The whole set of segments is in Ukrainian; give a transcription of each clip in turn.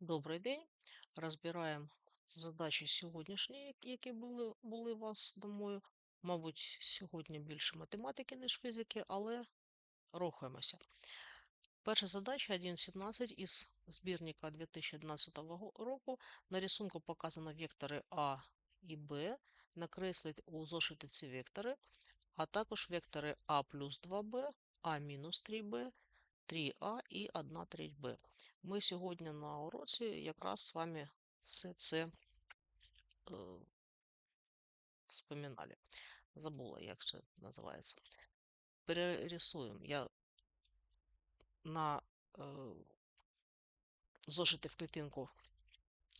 Добрий день. Розбираємо задачі сьогоднішні, які були, були у вас домою. Мабуть, сьогодні більше математики, ніж фізики, але рухаємося. Перша задача 1.17 із збірника 2011 року. На рисунку показано вектори А і Б. Накреслить у зошиті ці вектори, а також вектори А плюс 2Б, А мінус 3Б, 3А і 1 треть Б. Ми сьогодні на уроці якраз з вами все це е, вспоминали. Забула, як це називається. Перерисуємо. Я на е, зошити в клітинку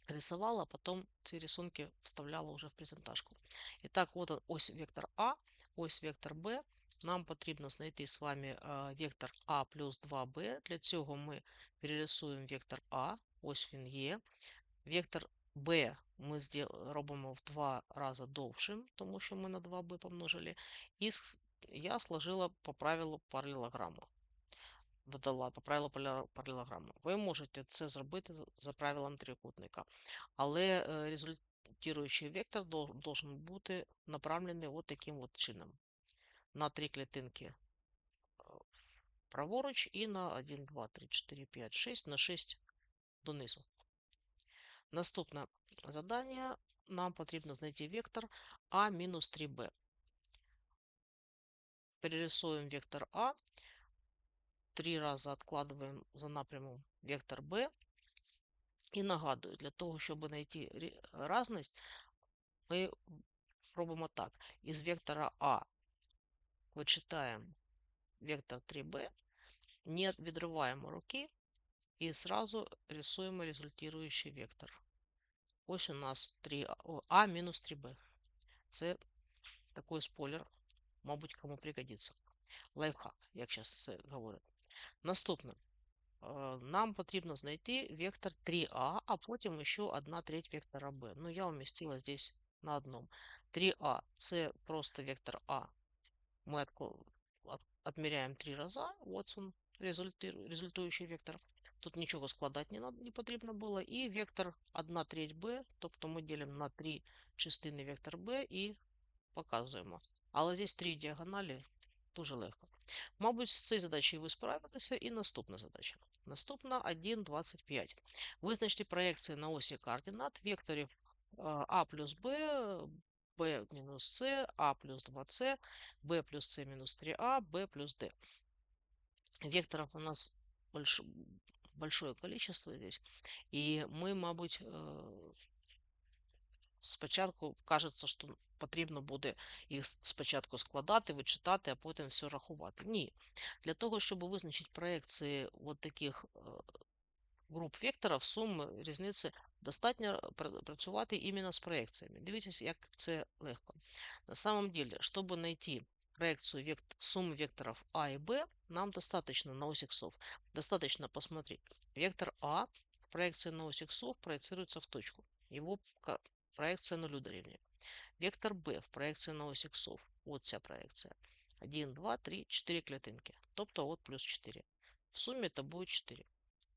рисовала, потом ці рисунки вставляла уже в презентажку. І так, от ось вектор А, ось вектор Б. Нам потрібно знайти з вами е, вектор А плюс 2Б. Для цього ми перерисуємо вектор А, ось він є. Вектор B ми робимо в два рази довшим, тому що ми на 2b помножили. І я сложила по правилу паралелограму. Додала по правилу парале- паралелограму. Ви можете це зробити за правилом трикутника. Але е, вектор должен бути направлений от таким от чином. На три клітинки е, праворуч і на 1, 2, 3, 4, 5, 6, на 6 донизу. Наступне завдання. Нам потрібно знайти вектор А мінус 3b. Перерисуємо вектор А. Три рази відкладуємо за напрямом вектор Б. І нагадую, для того, щоб знайти разність, ми робимо так. Із вектора А вичитаємо вектор 3b, не відриваємо руки і сразу рисуємо результуючий вектор. Ось у нас 3 о, А мінус 3b. Це такий спойлер, мабуть, кому пригодиться. Лайфхак, як зараз це говорять. Наступне. Е, Нам потрібно знайти вектор 3а, а потім ще 1 треть вектора b. Ну, я умістила здесь на одному. 3а це просто вектор А. Ми відміряємо 3 рази. Ось він, результу- результуючий вектор. Тут нічого складати не, над- не потрібно було. І вектор 1 треть b, тобто ми ділимо на 3 частини вектор b і показуємо. Але здесь 3 діагоналі дуже легко. Мабуть, з цією задачею ви справитеся. І наступна задача. Наступна 1.25. Визначте проекції на осі координат векторів е, А плюс Б, Б мінус С, А плюс 2С, Б плюс С мінус 3А, Б плюс Д. Векторов у нас больш... большое количество здесь. І ми, мабуть, е, спочатку кажеться, що потрібно буде їх спочатку складати, вичитати, а потім все рахувати. Ні. Для того, щоб визначити проекції от таких е, груп векторів, сум різниці, достатньо пр- працювати іменно з проекціями. Дивіться, як це легко. На самом деле, чтобы найти проекцию вект... суммы векторов А и Б, нам достаточно на ось иксов. Достаточно посмотреть. Вектор А в проекции на ось иксов проецируется в точку. Его ка- проекция нулю дорівнює. Вектор Б в проекции на ось иксов. Вот вся проекция. 1, 2, 3, 4 клетинки. Тобто вот плюс 4. В сумме это будет 4.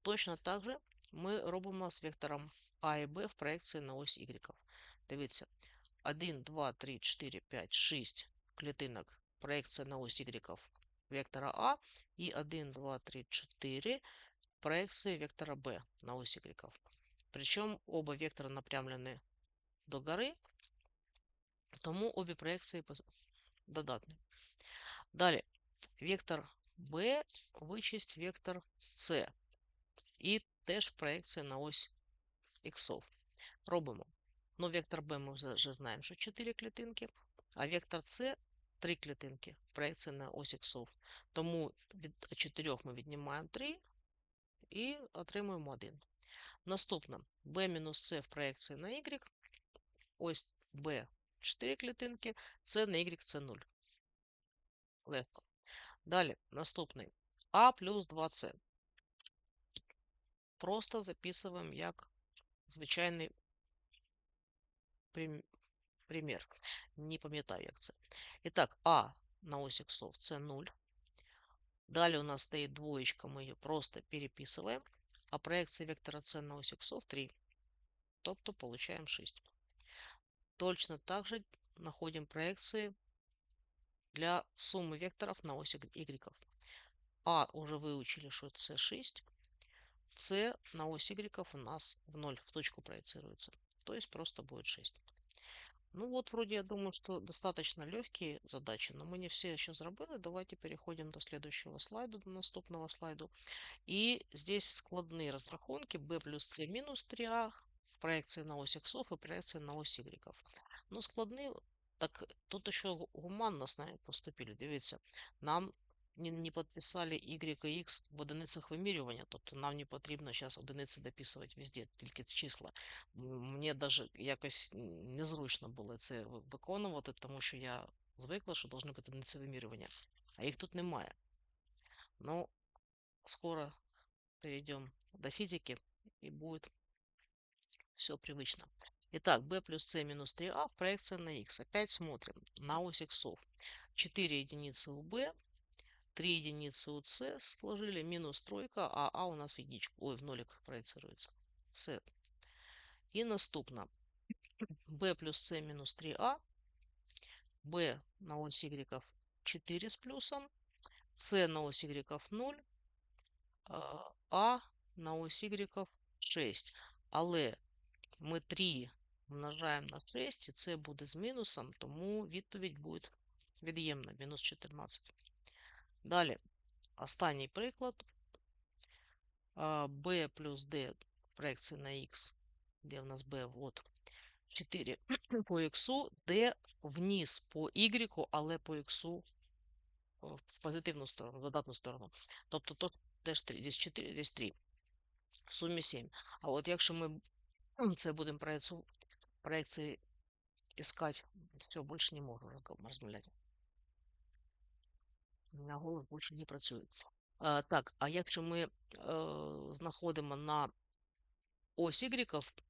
Точно так же ми робимо з вектором А і Б в проекції на ось Y. Дивіться, 1, 2, 3, 4, 5, 6 клітинок проекція на ось Y вектора А і 1, 2, 3, 4 проекції вектора Б на ось Y. Причому оба вектора напрямлені до гори, тому обі проекції додатні. Далі, вектор B вичесть вектор С. І теж в проекції на ось іксов. Робимо. Ну, вектор B ми вже знаємо, що 4 клітинки, а вектор С 3 клітинки в проекції на ось іксов. Тому від 4 ми віднімаємо 3 і отримуємо 1. Наступне B мінус С в проекції на Y. Ось B 4 клітинки, С на Y це 0. Легко. Далі, наступний А плюс 2С. Просто записуємо як звичайний прим- примір. Не пам'ятаю, як це. І так, А на ось іксов це 0. Далі у нас стоїть двоєчка, ми її просто переписуємо. а проекція вектора c на ось іксов 3. Тобто получаем 6. Точно так же находим проекции для суммы векторов на ось y. А уже выучили, что это c6. c на ось y у нас в 0, в точку проецируется. То есть просто будет 6. Ну вот, вроде я думаю, что достаточно легкие задачи, но мы не все еще зробили. Давайте переходим до следующего слайда, до наступного слайду. И здесь складные разрахунки b плюс c минус 3a в проекции на ось иксов и проекции на ось y. Но складные, так тут еще гуманно с нами поступили. Дивіться, нам не, підписали y і x в одиницях вимірювання, тобто нам не потрібно зараз одиниці дописувати везде, тільки числа. Мені навіть якось незручно було це виконувати, тому що я звикла, що повинні бути одиниці вимірювання, а їх тут немає. Ну, скоро перейдем до физики и будет все привычно. Итак, b плюс c минус 3a в проекции на x. Опять смотрим на ось иксов. 4 единицы у b, 3 единицы у c сложили, минус тройка, а а у нас в единичку, ой, в нолик проецируется. Все. И наступно. b плюс c минус 3a, b на ось y 4 с плюсом, c на ось y 0, а на ось y 6. Але ми 3 множаємо на 6, і це буде з мінусом, тому відповідь буде від'ємна, мінус 14. Далі, останній приклад. b плюс d в проекції на x, де в нас b, вот, 4 по x, d вниз по y, але по x в позитивну сторону, в задатну сторону. Тобто то теж 3, десь 4, десь 3. В сумі 7. А от якщо ми це будемо проекції искать, все, більше не можу розмовляти. Мене голос більше не працює. А, так, а якщо ми е, знаходимо на ось Y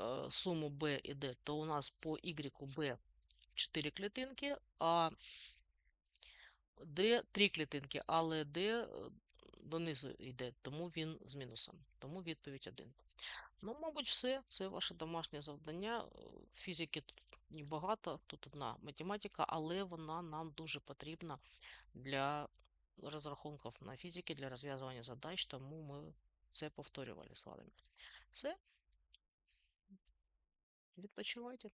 е, суму B і D, то у нас по Y B 4 клітинки, а D 3 клітинки, але D донизу йде, тому він з мінусом. Тому відповідь 1. Ну, мабуть, все. Це ваше домашнє завдання. Фізики тут небагато, тут одна математика, але вона нам дуже потрібна для розрахунків на фізики, для розв'язування задач, тому ми це повторювали з вами. Все. Відпочивайте.